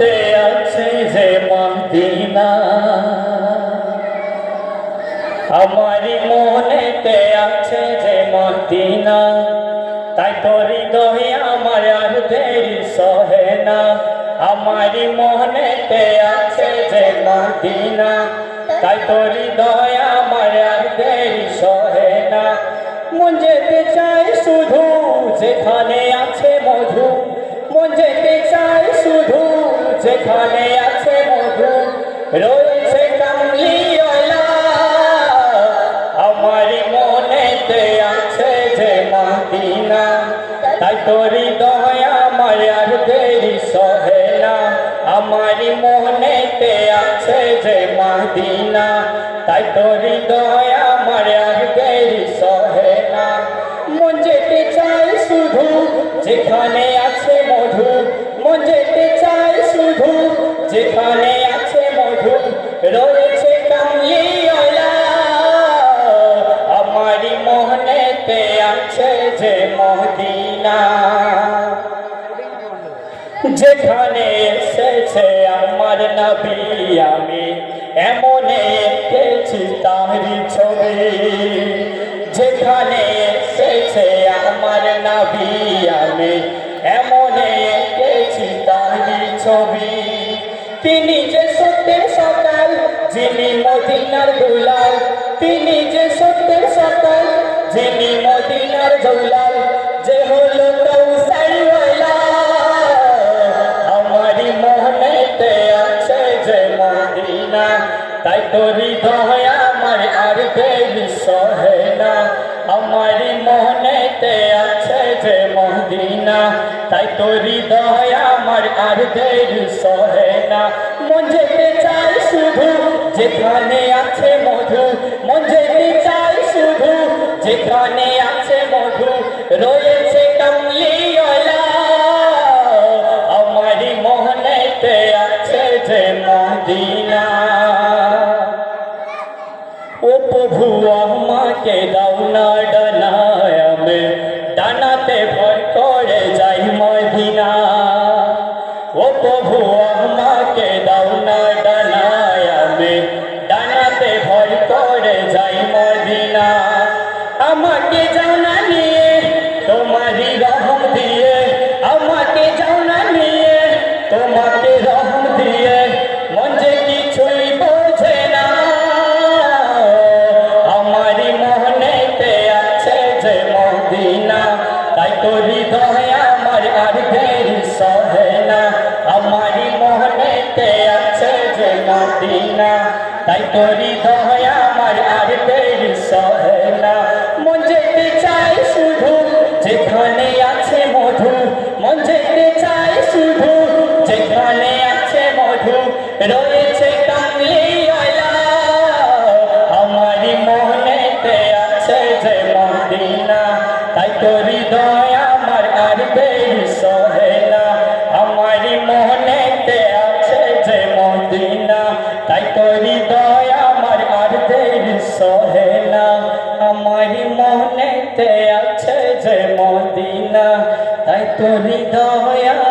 মনেতে আছে যে মদিনা। আমারই মনেতে আছে যে মদিনা। তাই তোর হৃদয়ে আমার আর দেরি সহে না। আমারই মনেতে আছে যে মদিনা। তাই তোর হৃদয়ে আমার আর দেরি সহে না। মন যেতে চাই শুধু যেখানে আছে মধু। যেখানে আছে মধু, রয়েছে কামলিওয়ালা। আমার মনেতে আছে যে মদিনা, তাই তোরি দয়া আমার আর দেরি সহে না। আমার মনেতে আছে যে মদিনা, তাই তোরি দয়া যেখানে আছে মধু রয়েছে কামলিওয়ালা আমারই মোহনেতে আছে যে মদিনা যেখানে এসেছে আমার নবী, আমি এমন তিনি যে সত্যের সকাল যিনি মদিনার দুলাল। তিনি যে সত্যের সকাল যিনি মদিনার দুলাল। যে হলো মনেতে আছে তাই তোরি দয়া আমার আর দেবী সহে না। আমারই মনেতে যে মদিনা, তাই তোরি দয়া আমার আর দেবী সহে না। মন যেতে চাই শুধু যেখানে আছে মধু, মন যেতে চাই শুধু যেখানে আছে মধু, রয়েছে কমলিওয়ালা। আমারই মোহনেতে আছে যে মদিনা। ও প্রভু আমাকে দাও না তাই তো দয়া আমার আর দেরি সহে না। মন যেতে চাই শুধু যেখানে আছে মধু, মন যেতে চাই শুধু যেখানে আছে মধু, রয়েছে হৃদয়